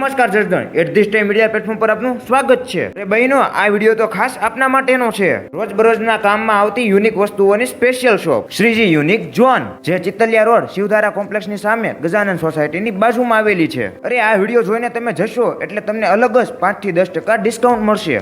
નમસ્કાર સજ્જન at this time media platform પર આપનું સ્વાગત છે. અરે બહેનો, આ વીડિયો તો ખાસ આપના માટેનો છે. રોજબરોજના કામમાં આવતી યુનિક વસ્તુઓની special shop Shreeji unique zone જે ચિતલિયા રોડ, શિવધારા કોમ્પ્લેક્સની સામે ગજાનંદ સોસાયટીની બાજુમાં આવેલી છે. અરે આ વીડિયો જોઈને તમે જશો એટલે તમને અલગ જ પાંચથી દસ ટકા ડિસ્કાઉન્ટ મળશે.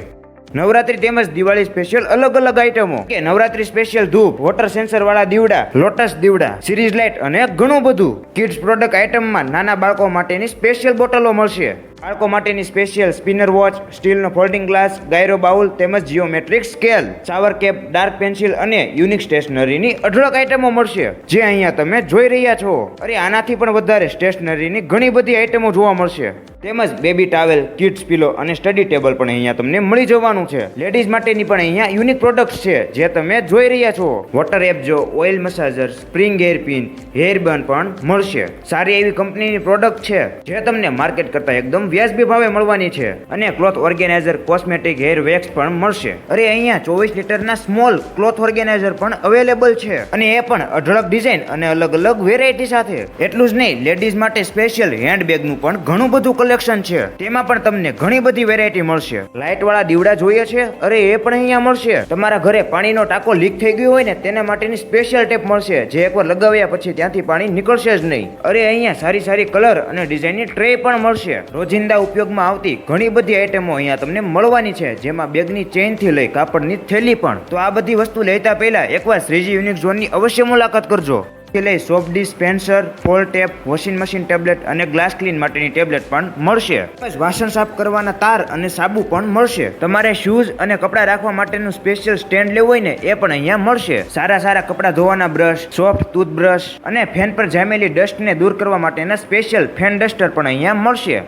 નવરાત્રી તેમજ દિવાળી સ્પેશિયલ અલગ અલગ આઇટમો કે નવરાત્રી સ્પેશિયલ ધૂપ વોટર સેન્સર વાળા દીવડા લોટસ દીવડા સિરીઝ લાઇટ અને ઘણું બધું. કિડ્સ પ્રોડક્ટ આઇટમમાં નાના બાળકો માટેની સ્પેશિયલ બોટલો મળશે. બાળકો માટેની સ્પેશિયલ સ્પિનર વોચ સ્ટીલનો ફોલ્ડિંગ ગ્લાસ ગાયરો બાઉલ તેમજ geometric scale shower cap dark pencil અને યુનિક સ્ટેશનરીની અઢળક આઇટમો મળશે. જે અહીંયા તમે જોઈ રહ્યા છો. અરે, આનાથી પણ વધારે સ્ટેશનરીની ઘણી બધી આઇટમો જોવા મળશે. તેમજ બેબી ટાવેલ કિડ્સ પિલો અને સ્ટડી ટેબલ પણ અહીંયા તમને મળી જવાનું છે. લેડીઝ માટેની પણ અહીંયા યુનિક પ્રોડક્ટ્સ છે, જે તમે જોઈ રહ્યા છો. વોટર એપ જો oil massager spring hair pin hair bun પણ મળશે. સારી એવી કંપનીની પ્રોડક્ટ છે, જે તમને માર્કેટ કરતા એકદમ વ્યાજબી ભાવે મળવાની છે અને cloth organiser, cosmetic, hair wax પણ મળશે. અરે, અહીંયા ચોવીસ લીટરના સ્મોલ ક્લોથ ઓર્ગેનાઇઝર પણ અવેલેબલ છે. અને એ પણ અઢળક ડિઝાઇન અને અલગ અલગ વેરાયટી સાથે. એટલું જ નહીં, લેડીઝ માટે સ્પેશિયલ હેન્ડબેગનું પણ ઘણું બધું કલેક્શન છે. તેમાં પણ તમને ઘણી બધી વેરાયટી મળશે. લાઇટ વાળા દીવડા જોઈએ છે? અરે, એ પણ અહીંયા મળશે. તમારા ઘરે પાણીનો ટાંકો લીક થઈ ગયો હોય ને, તેના માટેની સ્પેશિયલ ટેપ મળશે, જે એકવાર લગાવ્યા પછી ત્યાંથી પાણી નીકળશે જ નહીં. અરે, અહીંયા સારી સારી કલર અને ડિઝાઇનની ટ્રે પણ મળશે. રોજિંદા ઉપયોગમાં આવતી ઘણી બધી આઇટમો અહીંયા તમને મળવાની છે. જેમાં બેગની ચેઇનથી લઈ કાપડની થેલી પણ. તો આ બધી વસ્તુ લેતા પહેલા એકવાર શ્રીજી યુનિક ઝોનની અવશ્ય મુલાકાત કરજો. થી લઈ soap dispenser fall tap, washing machine tablet અને ગ્લાસ ક્લીન માટેની ટેબ્લેટ પણ મળશે. વાસણ સાફ કરવાના તાર અને સાબુ પણ મળશે. તમારે શૂઝ અને કપડાં રાખવા માટેનું સ્પેશિયલ સ્ટેન્ડ લેવું હોય ને, એ પણ અહીંયા મળશે. સારા સારા કપડાં ધોવાના બ્રશ, સોફ્ટ ટૂથબ્રશ અને ફેન પર જામેલી ડસ્ટને દૂર કરવા માટેના સ્પેશિયલ ફેન ડસ્ટર પણ અહીંયા મળશે.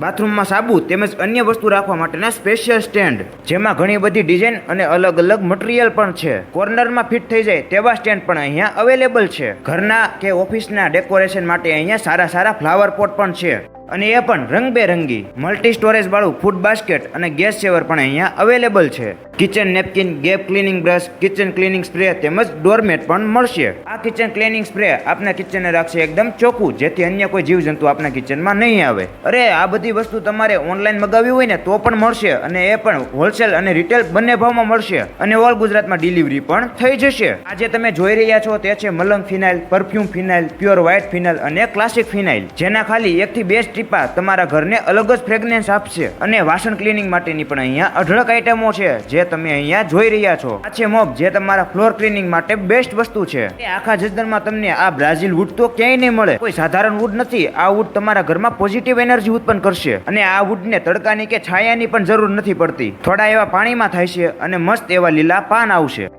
બાથરૂમમાં સાબુ તેમજ અન્ય વસ્તુ રાખવા માટેના સ્પેશિયલ સ્ટેન્ડ જેમાં ઘણી બધી ડિઝાઇન અને અલગ અલગ મટીરિયલ પણ છે. કોર્નરમાં ફિટ થઈ જાય તેવા સ્ટેન્ડ પણ અહીંયા અવેલેબલ છે. ઘરના કે ઓફિસના ડેકોરેશન માટે અહીંયા સારા સારા ફ્લાવર પોટ પણ છે. અને એ પણ રંગબેરંગી. મલ્ટી સ્ટોરેજ વાળું ફૂડ બાસ્કેટ અને ગેસ સેવર પણ અહીંયા અવેલેબલ છે. Kitchen napkin gap cleaning brush kitchen cleaning spray તેમજ ડોરમેટ પણ મળશે. આ કિચન ક્લીનિંગ સ્પ્રે આપના કિચનને રાખશે એકદમ ચોખ્ખું, જેથી અન્ય કોઈ જીવજંતુ આપના કિચનમાં નહીં આવે. અરે, આ બધી વસ્તુ તમારે ઓનલાઈન મગાવી હોય ને તો પણ મળશે અને એ પણ હોલસેલ અને રિટેલ બંને ભાવમાં મળશે અને ઓલ ગુજરાતમાં ડિલિવરી પણ થઈ જશે. આજે તમે જોઈ રહ્યા છો તે છે Malang phenyl perfume phenyl pure white phenyl અને ક્લાસિક ફિનાઇલ, જેના ખાલી એકથી બેસ્ટ ટીપા તમારા ઘરને અલગ જ ફ્રેગનેન્સ આપશે. અને વાસણ ક્લીનિંગ માટેની પણ અહીંયા અઢળક આઇટમો છે, જે તમે અહીંયા જોઈ રહ્યા છો. આ છે મોપ જે તમારા ફ્લોર ક્લીનિંગ માટે બેસ્ટ વસ્તુ છે. આખા જજદરમાં તમને આ બ્રાઝિલ વુડ તો ક્યાંય નહીં મળે. કોઈ સાધારણ વુડ નથી. આ વુડ તમારા ઘરમાં પોઝિટિવ એનર્જી ઉત્પન્ન કરશે. અને આ વુડને તડકાની કે છાયાની પણ જરૂર નથી પડતી. થોડા એવા પાણીમાં થાય છે અને મસ્ત એવા લીલા પાન આવશે.